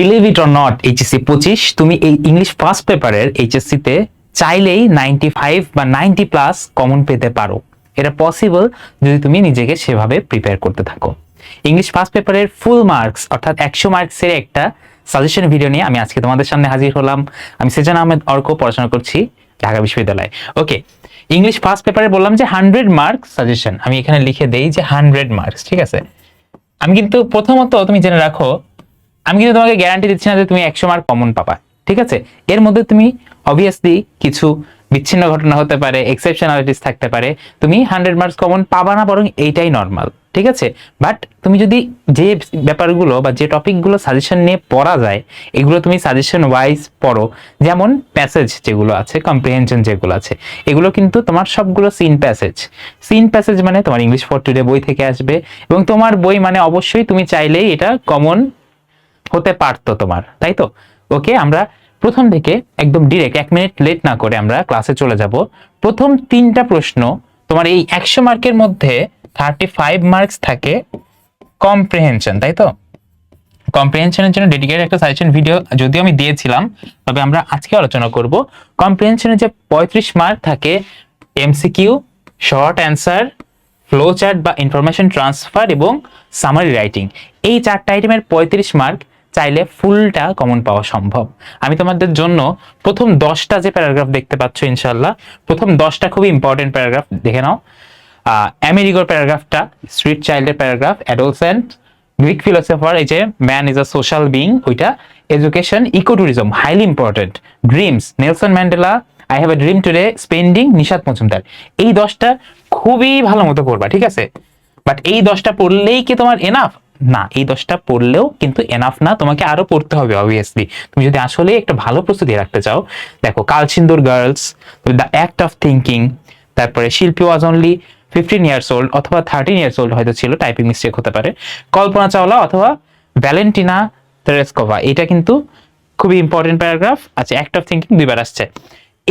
Believe it or not HSC পঁচিশ, তুমি এই ইংলিশ ফার্স্ট পেপারের এইচএসসিতে চাইলেই নাইনটি ফাইভ বা নাইনটি প্লাস কমন পেতে পারো। এটা পসিবল যদি তুমি নিজেকে সেভাবে প্রিপেয়ার করতে থাকো। ইংলিশ ফার্স্ট পেপারের ফুল মার্কস অর্থাৎ একশো মার্কসের একটা সাজেশন ভিডিও নিয়ে আমি আজকে তোমাদের সামনে হাজির হলাম। আমি সেজান আহমেদ অর্ক, পড়াশোনা করছি ঢাকা বিশ্ববিদ্যালয়। ওকে ইংলিশ ফার্স্ট পেপারে বললাম যে হান্ড্রেড মার্কস সাজেশন আমি এখানে লিখে দেই যে হান্ড্রেড মার্কস ঠিক আছে? আমি কিন্তু প্রথমত তুমি জেনে রাখো আমি কিন্তু তোমাকে গ্যারান্টি দিচ্ছি না যে তুমি একশো মার্ক কমন পাবা, ঠিক আছে? এর মধ্যে তুমি অবভিয়াসলি কিছু বিচ্ছিন্ন ঘটনা হতে পারে এক্সেপশনালিটিস থাকতে পারে, তুমি হান্ড্রেড মার্কস কমন পাবা না, বরং এইটাই নর্মাল ঠিক আছে? বাট তুমি যদি যে ব্যাপারগুলো বা যে টপিকগুলো সাজেশন নিয়ে পড়া যায়, এগুলো তুমি সাজেশন ওয়াইজ পড়ো, যেমন প্যাসেজ যেগুলো আছে কম্প্রিহেনশন যেগুলো আছে, এগুলো কিন্তু তোমার সবগুলো সিন প্যাসেজ সিন প্যাসেজ মানে তোমার ইংলিশ ফর টুডে বই থেকে আসবে, এবং তোমার বই মানে অবশ্যই তুমি চাইলেই এটা কমন হতে পারতো তোমার, তাই তো? ওকে আমরা প্রথম থেকে একদম ডিরেক্ট এক মিনিট লেট না করে আমরা ক্লাসে চলে যাব। প্রথম তিনটা প্রশ্ন, তোমার এই একশো মার্কের মধ্যে থার্টি ফাইভ মার্কস থাকে কম্প্রিহেনশন তাই তো? কম্প্রিহেনশনের জন্য ডেডিকেটেড একটা সাজেশন ভিডিও যদিও আমি দিয়েছিলাম, তবে আমরা আজকে আলোচনা করব। কম্প্রিহেনশনের যে পঁয়ত্রিশ মার্ক থাকে MCQ short answer flow chart বা ইনফরমেশন ট্রান্সফার এবং সামারি রাইটিং এই চারটা আইটেমের পঁয়ত্রিশ মার্ক চাইলে ফুলটা কমন পাওয়া সম্ভব। আমি তোমাদের জন্য প্রথম দশটা যে প্যারাগ্রাফ দেখতে পাচ্ছ ইনশাল্লাহ প্রথম দশটা খুবই ইম্পর্টেন্ট প্যারাগ্রাফ দেখে নাও। আমেরিকার প্যারাগ্রাফটা স্ট্রিট চাইল্ডের প্যারাগ্রাফ অ্যাডোলসেন্ট গ্রিক ফিলোসফার এই যে man is a social being ওইটা education eco tourism highly important dreams Nelson Mandela I have a dream today spending Nishad Majumdar এই দশটা খুবই ভালো মতো পড়বা, ঠিক আছে? বাট এই দশটা পড়লেই কি তোমার এনাফ না, এই দশটা পড়লেও কিন্তু এনাফ না, তোমাকে আরও পড়তে হবে অবভিয়াসলি তুমি যদি আসলে একটা ভালো প্রস্তুতি রাখতে চাও, দেখো Kalsindur girls the act of thinking তারপরে Shilpi was only fifteen years old অথবা থার্টিন ইয়ার্স ওল্ড হয়তো ছিল টাইপিং মিস্টেক হতে পারে। কল্পনা চাওলা অথবা ভ্যালেন্টিনা তেরেস্কোভা এটা কিন্তু খুবই ইম্পর্টেন্ট প্যারাগ্রাফ আচ্ছা অ্যাক্ট অফ থিঙ্কিং দুইবার আসছে।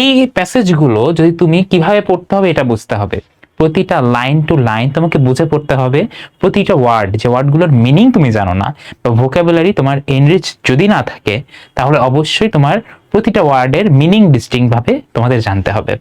এই প্যাসেজগুলো যদি তুমি কীভাবে পড়তে হবে, এটা বুঝতে হবে। প্রতিটা লাইন টু লাইন তোমাকে বুঝে পড়তে হবে প্রতিটা ওয়ার্ড যে ওয়ার্ডগুলোর মিনিং তুমি জানো না, বা ভোকাবুলারি তোমার এনরিচ যদি না থাকে, তাহলে অবশ্যই তোমার প্রতিটা ওয়ার্ডের মিনিং ডিস্টিং ভাবে তোমাদের জানতে হবে।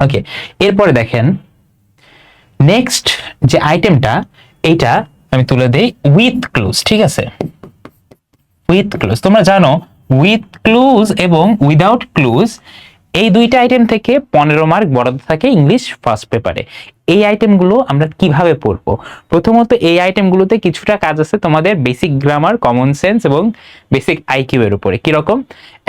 ওকে এরপরে দেখেন নেক্সট যে আইটেমটা এইটা আমি তুলে দেই উইথ ক্লুজ ঠিক আছে? উইথ ক্লুজ তোমরা জানো উইথ ক্লুজ এবং উইদাউট ক্লুজ এই দুইটা আইটেম থেকে পনেরো মার্ক বরাদ্দ থাকে ইংলিশ ফার্স্ট পেপারে এই আইটেমগুলো আমরা কীভাবে পড়ব? প্রথমত এই আইটেমগুলোতে কিছুটা কাজ আছে তোমাদের বেসিক গ্রামার কমন সেন্স এবং বেসিক আইকিউ এর উপরে। কীরকম?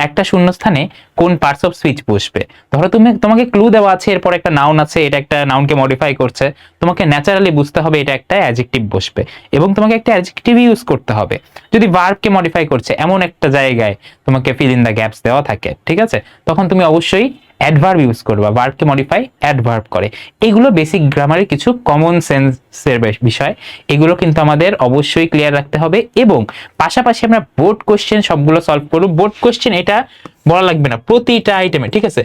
একটা শূন্যস্থানে কোন পার্টস অফ স্পিচ বসবে। ধরো তুমি, তোমাকে ক্লু দেওয়া আছে, এরপর একটা নাউন আছে, এটা একটা নাউনকে মডিফাই করছে। তোমাকে ন্যাচারালি বুঝতে হবে এটা একটা অ্যাডজেক্টিভ বসবে এবং তোমাকে একটা অ্যাডজেক্টিভ ইউজ করতে হবে। যদি ভার্বকে মডিফাই করছে, এমন একটা জায়গায় তোমাকে ফিল ইন দ্য গ্যাপস দেওয়া থাকে, ঠিক আছে? তখন তুমি অবশ্যই অ্যাডভার্ব ইউজ করবা ভার্বকে মডিফাই অ্যাডভার্ব করে। এগুলো বেসিক গ্রামারের কিছু কমন সেন্সের বিষয়। এগুলো কিন্তু আমাদের অবশ্যই ক্লিয়ার রাখতে হবে এবং পাশাপাশি আমরা বোর্ড কোশ্চেন সবগুলো সলভ করব। বোর্ড কোশ্চেন এটা বলা লাগবে না, প্রতিটা আইটেমে ঠিক আছে?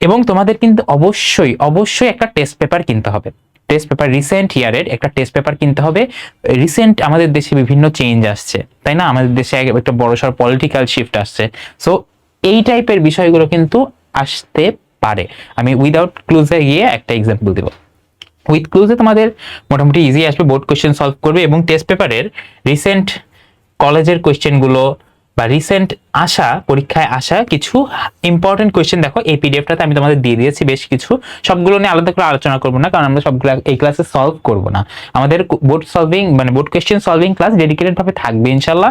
এবং তোমাদের কিন্তু অবশ্যই অবশ্যই একটা টেস্ট পেপার কিনতে হবে। টেস্ট পেপার রিসেন্ট ইয়ারের একটা টেস্ট পেপার কিনতে হবে। রিসেন্ট আমাদের দেশে বিভিন্ন চেঞ্জ আসছে, তাই না? আমাদের দেশে এক- একটা বড়সড় পলিটিক্যাল শিফট আসছে। সো এই টাইপের বিষয়গুলো কিন্তু আসতে পারে। আমি উইদাউট ক্লুজে গিয়ে একটা এক্সাম্পল দেবো। উইথ ক্লুজে তোমাদের মোটামুটি ইজি আসবে বোর্ড কোয়েশ্চেন সলভ করবে এবং টেস্ট পেপারের রিসেন্ট কলেজের কোয়েশ্চেনগুলো বা রিসেন্ট আসা, পরীক্ষায় আসা কিছু ইম্পর্টেন্ট কোয়েশ্চেন দেখো, এই পিডিএফটাতে আমি তোমাদের দিয়ে দিয়েছি বেশ কিছু। সবগুলো নিয়ে আলাদা করে আলোচনা করব না, কারণ আমরা সবগুলো এই ক্লাসে সলভ করব না। আমাদের বোর্ড সলভিং মানে বোর্ড কোয়েশ্চেন সলভিং ক্লাস ডেডিকেটেডভাবে থাকবে ইনশাল্লাহ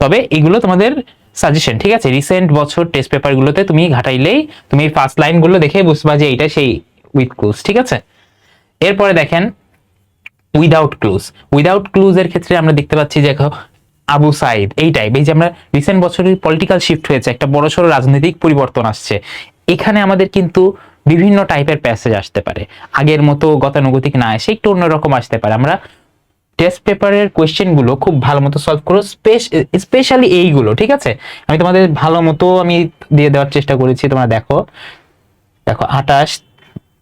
তবে এগুলো তোমাদের সাজেশন ঠিক আছে? রিসেন্ট বছর টেস্ট পেপারগুলোতে তুমি ঘাটাইলেই তুমি ফার্স্ট লাইনগুলো দেখে বুঝবা যে এইটা সেই উইথ ক্লুজ ঠিক আছে? এরপরে দেখেন উইদাউট ক্লুজ উইদাউট ক্লুজের ক্ষেত্রে আমরা দেখতে পাচ্ছি যে আবু সাইদ, এই টাইপ এই যে আমরা রিসেন্ট বছরের পলিটিক্যাল শিফট হয়েছে, একটা বড়সড় রাজনৈতিক পরিবর্তন আসছে। এখানে আমাদের কিন্তু বিভিন্ন টাইপের প্যাসেজ আসতে পারে। আগের মতো গতানুগতিক না এসে একটু অন্যরকম আসতে পারে। আমরা টেস্ট পেপারের কোয়েশ্চেনগুলো খুব ভালো মতো সলভ করো স্পেশালি এইগুলো, ঠিক আছে? আমি তোমাদের ভালো মতো আমি দিয়ে দেওয়ার চেষ্টা করেছি, তোমরা দেখো। দেখো, আঠাশ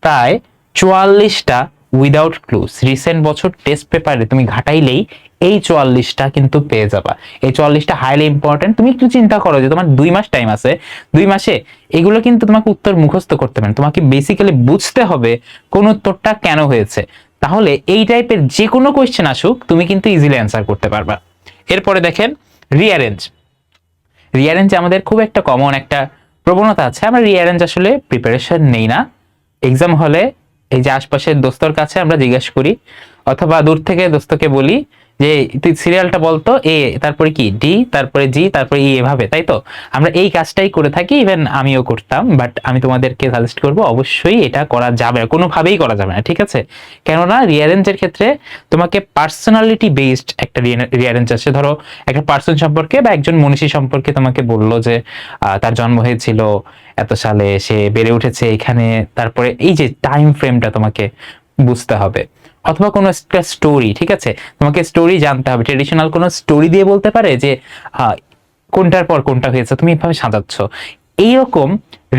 প্রায় চুয়াল্লিশটা উইদাউট ক্লুজ রিসেন্ট বছর টেস্ট পেপারে তুমি ঘাটাইলেই এই চুয়াল্লিশটা কিন্তু পেয়ে যাবা। এই চুয়াল্লিশটা হাইলি ইম্পর্টেন্ট তুমি একটু চিন্তা করো যে তোমার দুই মাস টাইম আছে। দুই মাসে এগুলো কিন্তু তোমাকে উত্তর মুখস্থ করতে পারেন তোমাকে বেসিক্যালি বুঝতে হবে কোন উত্তরটা কেন হয়েছে। তাহলে এই টাইপের যে কোনো কোয়েশ্চেন আসুক, তুমি কিন্তু ইজিলি অ্যান্সার করতে পারবা। এরপরে দেখেন রিয়ারেঞ্জ রিয়ারেঞ্জ আমাদের খুব একটা কমন একটা প্রবণতা আছে। আমরা রিয়ারেঞ্জ আসলে প্রিপারেশন নেই না। এক্সাম হলে এই যে আশপাশের দোস্তর কাছে আমরা জিজ্ঞেস করি, অথবা দূর থেকে দোস্তকে বলি যে তুই সিরিয়ালটা বলতো, এ, তারপরে কি? ডি, তারপরে জি, তারপরে ই এভাবে, তাই তো? আমরা এই কাজটাই করে থাকি ইভেন আমিও করতাম বাট আমি তোমাদেরকে সাজেস্ট করব, অবশ্যই এটা করা যাবে না, কোনোভাবেই করা যাবে না, ঠিক আছে? কেননা রিয়ারেঞ্জের ক্ষেত্রে তোমাকে পার্সোনালিটি বেসড একটা রিয়ারেঞ্জ আছে। ধরো, একটা পার্সন সম্পর্কে বা একজন মনীষী সম্পর্কে তোমাকে বলল যে তার জন্ম হয়েছিল, এত সালে সে বেড়ে উঠেছে এখানে, তারপরে এই যে টাইম ফ্রেমটা তোমাকে বুঝতে হবে। অথবা কোনো একটা স্টোরি ঠিক আছে? তোমাকে স্টোরি জানতে হবে। ট্রেডিশনাল কোনো স্টোরি দিয়ে বলতে পারে যে কোনটার পর কোনটা হয়েছে, তুমি এভাবে সাজাচ্ছ। এইরকম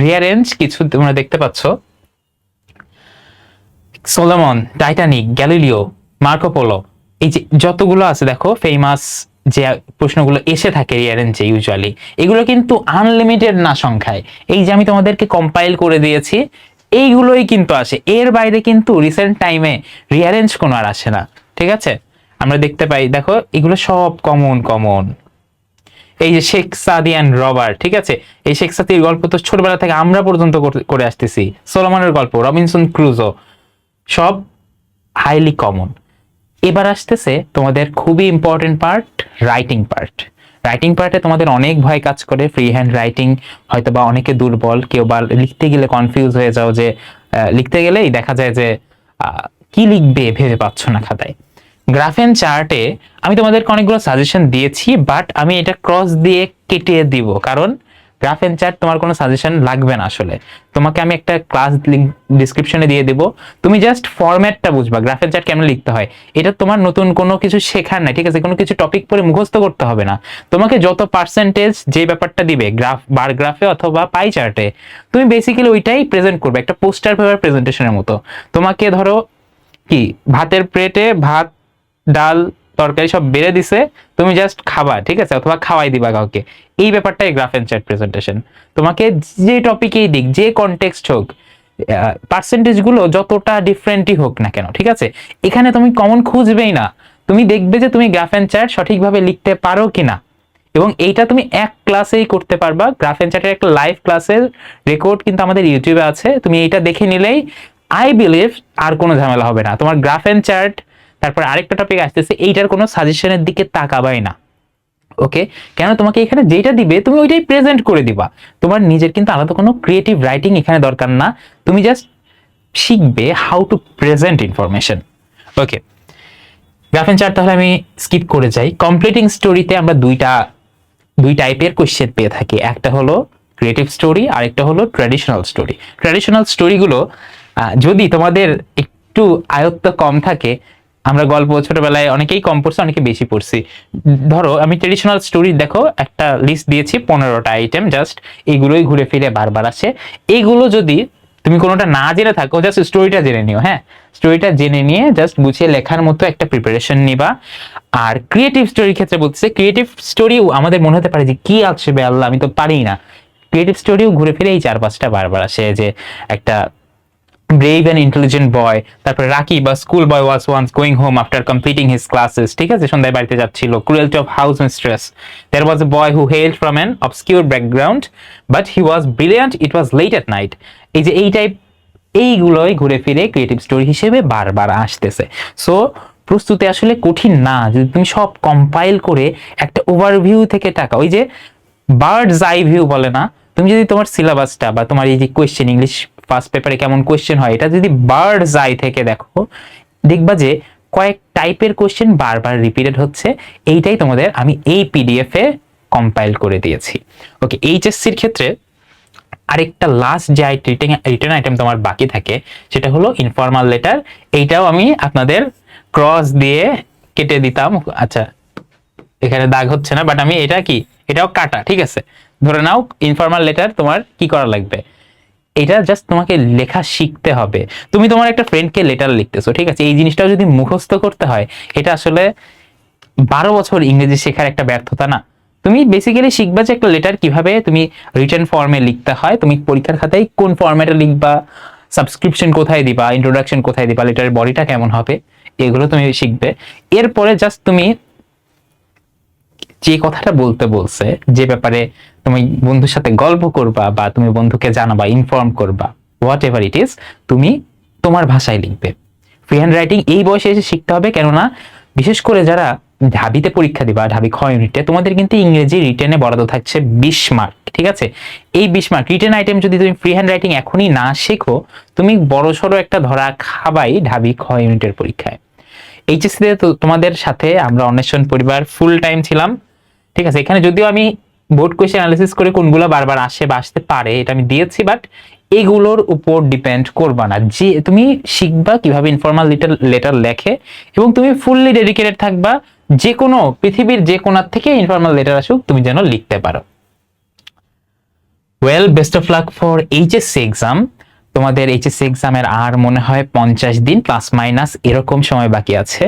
রিয়ারেঞ্জ কিছু তোমরা দেখতে পাচ্ছ। সোলোমন টাইটানিক গ্যালিলিও মার্কোপোলো এই যে যতগুলো আছে, দেখো ফেমাস যে প্রশ্নগুলো এসে থাকে রিয়ারেঞ্জে ইউজুয়ালি এগুলো কিন্তু আনলিমিটেড না সংখ্যায়। এই যে আমি তোমাদেরকে কম্পাইল করে দিয়েছি এইগুলোই কিন্তু আসে। এর বাইরে কিন্তু রিসেন্ট টাইমে রিয়ারেঞ্জ কোনো আর আসে না। ঠিক আছে? আমরা দেখতে পাই, দেখো, এগুলো সব কমন কমন এই যে শেখ সাদি অ্যান্ড রবার্ট, ঠিক আছে? এই শেখ সাদির গল্প তো ছোটবেলা থেকে আমরা পর্যন্ত করে আসতেছি। সোলোমনের গল্প, রবিনসন ক্রুজো, সব হাইলি কমন এবার আসতেছে তোমাদের খুবই important part writing part writing পার্টে তোমাদের অনেক ভয় কাজ করে ফ্রি হ্যান্ড রাইটিং হয়তো বা অনেকে দুর্বল, কেউ বা লিখতে গেলে কনফিউজ হয়ে যাও যে লিখতে গেলেই দেখা যায় যে কি লিখবে ভেবে পাচ্ছ না খাতায়। গ্রাফেন চার্টে আমি তোমাদেরকে অনেকগুলো সাজেশন দিয়েছি বাট আমি এটা ক্রস দিয়ে কেটে দিব, কারণ গ্রাফেন চার্ট তোমার কোনো সাজেশন লাগবে না আসলে। তোমাকে আমি একটা ক্লাস লিঙ্ক ডিসক্রিপশনে দিয়ে দেবো। তুমি জাস্ট ফরম্যাটটা বুঝবা গ্রাফেন চার্ট কেমন লিখতে হয়। এটা তোমার নতুন কোনো কিছু শেখার নাই ঠিক আছে? কোনো কিছু টপিক পরে মুখস্থ করতে হবে না। তোমাকে যত পার্সেন্টেজ যে ব্যাপারটা দিবে গ্রাফ বার গ্রাফে অথবা পাই চার্টে তুমি বেসিক্যালি ওইটাই প্রেজেন্ট করবে, একটা পোস্টার পেপার প্রেজেন্টেশনের মতো। তোমাকে ধরো কি, ভাতের প্লেটে ভাত, ডাল তরকারি সব বেড়ে দিছে, তুমি জাস্ট খাবা, ঠিক আছে? অথবা খাওয়াই দিবা কাউকে। এই ব্যাপারটাই গ্রাফ এন্ড চার্ট প্রেজেন্টেশন তোমাকে যে টপিকেই দিক, যে কনটেক্সট হোক পার্সেন্টেজগুলো যতটা ডিফারেন্টই হোক না কেন, ঠিক আছে? এখানে তুমি কমন খুঁজবেই না। তুমি দেখবে যে তুমি গ্রাফ এন্ড চ্যাট সঠিকভাবে লিখতে পারো কিনা। এবং এইটা তুমি এক ক্লাসেই করতে পারবা। গ্রাফ এন্ড চার্টের একটা লাইভ ক্লাসের রেকর্ড কিন্তু আমাদের ইউটিউবে আছে। তুমি এইটা দেখে নিলেই আই বিলিভ আর কোনো ঝামেলা হবে না। তোমার গ্রাফ এন্ড চ্যাট তারপর আরেকটা টপিক আসতেছে, এইটার কোনো সাজেশনের দিকে তাকাবাই না। ওকে কেন তোমাকে এখানে যেটা দিবে, তুমি ওইটাই প্রেজেন্ট করে দিবা। তোমার নিজের কিন্তু আলাদা কোনো ক্রিয়েটিভ রাইটিং এখানে দরকার না। তুমি জাস্ট শিখবে how to present information okay graph and chart তাহলে আমি স্কিপ করে যাই। কমপ্লিটিং স্টোরিতে আমরা দুইটা, দুই টাইপের কোয়েশ্চেন পেয়ে থাকি। একটা হলো ক্রিয়েটিভ স্টোরি আর একটা হলো ট্র্যাডিশনাল স্টোরি ট্র্যাডিশনাল স্টোরিগুলো যদি তোমাদের একটু আয়ত্ত কম থাকে আমরা গল্প ছোটবেলায় অনেকেই কম পড়ছি, অনেকে বেশি পড়ছি। ধরো, আমি ট্রেডিশনাল স্টোরি দেখো, একটা লিস্ট দিয়েছি, পনেরোটা আইটেম জাস্ট এগুলোই ঘুরে ফিরে বারবার আসে। এইগুলো যদি তুমি কোনোটা না জেনে থাকো জাস্ট স্টোরিটা জেনে নিও হ্যাঁ? স্টোরিটা জেনে নিয়ে জাস্ট গুছিয়ে লেখার মতো একটা প্রিপারেশন নিবা। আর ক্রিয়েটিভ স্টোরির ক্ষেত্রে বলতেছে ক্রিয়েটিভ স্টোরিও আমাদের মনে হতে পারে যে কি আছে বে আল্লাহ, আমি তো পারি না। ক্রিয়েটিভ স্টোরিও ঘুরে ফিরে এই চার পাঁচটা বারবার আসে যে একটা ব্রেভ অ্যান্ড ইন্টেলিজেন্ট বয় তারপরে রাকি বা school boy was once going home after completing his classes ঠিক আছে? সন্ধ্যায় বাড়িতে যাচ্ছিল। Cruelty of house mistress there was a boy who held from an obscure background but he was brilliant it was late at night এই যে এই type এইগুলোই ঘুরে ফিরে ক্রিয়েটিভ স্টোরি হিসেবে বারবার আসতেছে। সো প্রস্তুতি আসলে কঠিন না। যদি তুমি সব কম্পাইল করে একটা ওভারভিউ থেকে টাকা, ওই যে বার্ডস আই ভিউ বলে না? তুমি যদি তোমার সিলেবাসটা বা তোমার এই যে কোয়েশ্চেন ইংলিশ ফার্স্ট পেপারে কেমন কোয়েশ্চেন হয়, এটা যদি বার্ডস আই থেকে দেখো, দেখবা যে কয়েক টাইপের কোয়েশ্চেন বারবার রিপিটেড হচ্ছে, এইটাই তোমাদের আমি এই পিডিএফ কম্পাইল করে দিয়েছি। ওকে এইচএসসির ক্ষেত্রে আরেকটা লাস্ট যে রিটেন রিটার্ন আইটেম তোমার বাকি থাকে, সেটা হলো ইনফর্মাল লেটার এইটাও আমি আপনাদের ক্রস দিয়ে কেটে দিতাম। আচ্ছা এখানে দাগ হচ্ছে না বাট আমি এটা কি, এটাও কাটা, ঠিক আছে? ধরে নাও ইনফর্মাল লেটার তোমার কি করা লাগবে? এটা জাস্ট তোমাকে লেখা শিখতে হবে। তুমি তোমার একটা ফ্রেন্ডকে লেটার লিখতেছো, ঠিক আছে? এই জিনিসটাও যদি মুখস্থ করতে হয়, এটা আসলে বারো বছর ইংরেজি শেখার একটা ব্যর্থতা না। তুমি বেসিক্যালি শিখবা যে একটা লেটার কীভাবে তুমি রিটার্ন ফর্মে লিখতে হয়, তুমি পরীক্ষার খাতায় কোন ফর্মেটে লিখবা সাবস্ক্রিপশন কোথায় দিবা ইন্ট্রোডাকশন কোথায় দিবা লেটারের বডিটা কেমন হবে, এগুলো তুমি শিখবে। এরপরে জাস্ট তুমি যে কথাটা বলতে বলছে, যে ব্যাপারে তুমি বন্ধুর সাথে গল্প করবা বা তুমি বন্ধুকে জানাবা ইনফর্ম করবা হোয়াট এভার ইট ইজ তুমি তোমার ভাষায় লিখবে। ফ্রি হ্যান্ড রাইটিং এই বয়সে এসে শিখতে হবে, কেননা বিশেষ করে যারা ঢাবিতে পরীক্ষা দিবা, ঢাবি খ ইউনিটে তোমাদের কিন্তু ইংরেজি রিটেনে বরাদ্দ থাকছে বিশ মার্ক ঠিক আছে? এই বিশ মার্ক রিটেন আইটেম যদি তুমি ফ্রি হ্যান্ড রাইটিং এখনই না শেখো, তুমি বড় সড়ো একটা ধরা খাবাই ঢাবি খ ইউনিটের পরীক্ষায়। এইচএসসিতে তোমাদের সাথে আমরা অন্বেষণ পরিবার ফুল টাইম ছিলাম ঠিক আছে, এখানে যদিও আমি বোর্ড কোয়েশ্চেন অ্যানালিসিস করে কোনগুলো বারবার আসে বা আসতে পারে, এটা আমি দিয়েছি বাট এগুলোর উপর ডিপেন্ড করবা না। যে তুমি শিখবা কীভাবে ইনফর্মাল লেটার লেটার লেখে, এবং তুমি ফুললি ডেডিকেটেড থাকবা যে কোনো পৃথিবীর যে কোনার থেকে ইনফর্মাল লেটার আসুক, তুমি যেন লিখতে পারো। Well best of luck for HSC exam তোমাদের এইচএসসি এক্সামের আর মনে হয় পঞ্চাশ দিন প্লাস মাইনাস এরকম সময় বাকি আছে।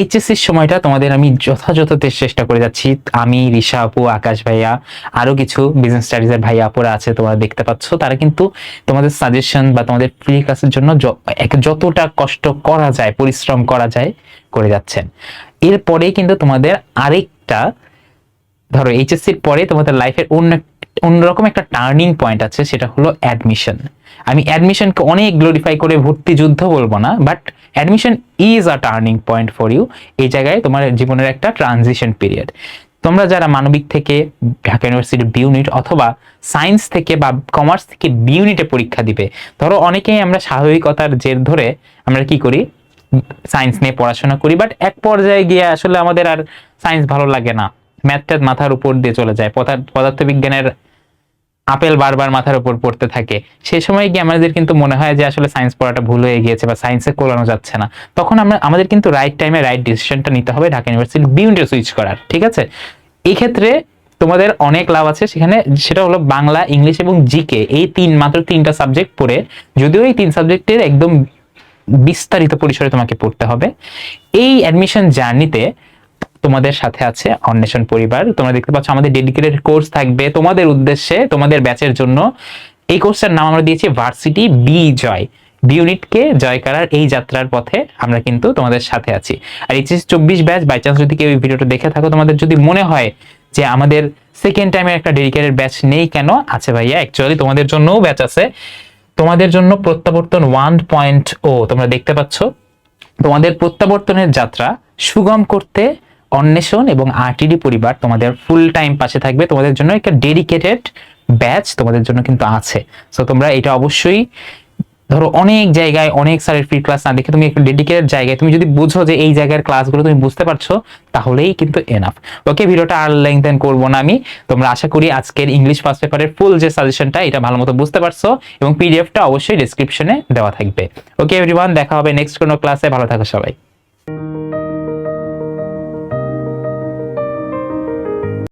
এইচএসসির সময়টা তোমাদের আমি যথাযথতে চেষ্টা করে যাচ্ছি। আমি, রিশা আপু, আকাশ ভাইয়া, আরও কিছু বিজনেস স্টাডিজের ভাইয়া আপুরা আছে, তোমরা দেখতে পাচ্ছ। তারা কিন্তু তোমাদের সাজেশন বা তোমাদের ফ্রি ক্লাসের জন্য যতটা কষ্ট করা যায়, পরিশ্রম করা যায়, করে যাচ্ছেন। এরপরেই কিন্তু তোমাদের আরেকটা, ধরো এইচএসসির পরে তোমাদের লাইফের অন্য অন্যরকম একটা টার্নিং পয়েন্ট আছে, সেটা হলো অ্যাডমিশন আমি অ্যাডমিশনকে অনেক গ্লোরিফাই করে ভর্তি যুদ্ধ বলব না but admission is a turning point for you এই জায়গায় তোমার জীবনের একটা ট্রানজিশন পিরিয়ড তোমরা যারা মানবিক থেকে ঢাকা ইউনিভার্সিটির বি ইউনিট অথবা সায়েন্স থেকে বা কমার্স থেকে বি ইউনিটে পরীক্ষা দিবে, ধরো অনেকেই আমরা স্বাভাবিকতার জের ধরে আমরা কি করি? সায়েন্স নিয়ে পড়াশোনা করি বাট এক পর্যায়ে গিয়ে আসলে আমাদের আর সায়েন্স ভালো লাগে না। ম্যাথ মাথার উপর দিয়ে চলে যায় পদার্থ পদার্থবিজ্ঞানের আপেল বারবার মাথার উপর পড়তে থাকে। সেই সময় গিয়ে আমাদের কিন্তু মনে হয় যে আসলে সায়েন্স পড়াটা ভুল হয়ে গিয়েছে বা সায়েন্সে কোলানো যাচ্ছে না। তখন আমরা, আমাদের কিন্তু রাইট টাইমে রাইট ডিসিশনটা নিতে হবে ঢাকা ইউনিভার্সিটি বিউনিটে সুইচ করার, ঠিক আছে? এই ক্ষেত্রে তোমাদের অনেক লাভ আছে। সেখানে সেটা হলো বাংলা, ইংলিশ এবং জিকে এই তিন, মাত্র তিনটা সাবজেক্ট পড়ে। যদিও এই তিন সাবজেক্টের একদম বিস্তারিত পরিসরে তোমাকে পড়তে হবে। এই অ্যাডমিশন জার্নিতে তোমাদের সাথে আছে অন্বেষণ পরিবার। তোমরা দেখতে পাচ্ছ আমাদের ডেডিকেটেড কোর্স থাকবে। তোমাদের উদ্দেশ্যে, তোমাদের ব্যাচের জন্য এই কোর্সের নাম আমরা দিয়েছি ভার্সিটি বি জয় বি ইউনিটকে জয় করার এই যাত্রার পথে আমরা কিন্তু তোমাদের সাথে আছি। আর এইচএস চব্বিশ ব্যাচ বাই চান্স যদি কেউ ভিডিওটা দেখে থাকো, তোমাদের যদি মনে হয় যে আমাদের সেকেন্ড টাইমের একটা ডেডিকেটেড ব্যাচ নেই কেন? আছে ভাইয়া অ্যাকচুয়ালি তোমাদের জন্যও ব্যাচ আছে। তোমাদের জন্য প্রত্যাবর্তন ওয়ান পয়েন্ট ও তোমরা দেখতে পাচ্ছ। তোমাদের প্রত্যাবর্তনের যাত্রা সুগম করতে অন্বেষণ এবং আরটিডি পরিবার তোমাদের ফুল টাইম পাশে থাকবে। তোমাদের জন্য একটা ডেডিকেটেড ব্যাচ তোমাদের জন্য কিন্তু আছে। সো তোমরা এটা অবশ্যই ধরো অনেক জায়গায় অনেক স্যারের ফ্রি ক্লাস না দেখে তুমি একটা ডেডিকেটেড জায়গায় তুমি যদি বুঝো যে এই জায়গার ক্লাসগুলো তুমি বুঝতে পারছ, তাহলেই কিন্তু এনাফ ওকে ভিডিওটা আর লেংথেন করব না আমি। তোমরা আশা করি আজকের ইংলিশ ফার্স্ট পেপারের ফুল যে সাজেশনটা এটা ভালো মতো বুঝতে পারছ এবং পিডিএফটা অবশ্যই ডিসক্রিপশনে দেওয়া থাকবে। ওকে এভরিওয়ান দেখা হবে নেক্সট কোনো ক্লাসে ভালো থাকো সবাই।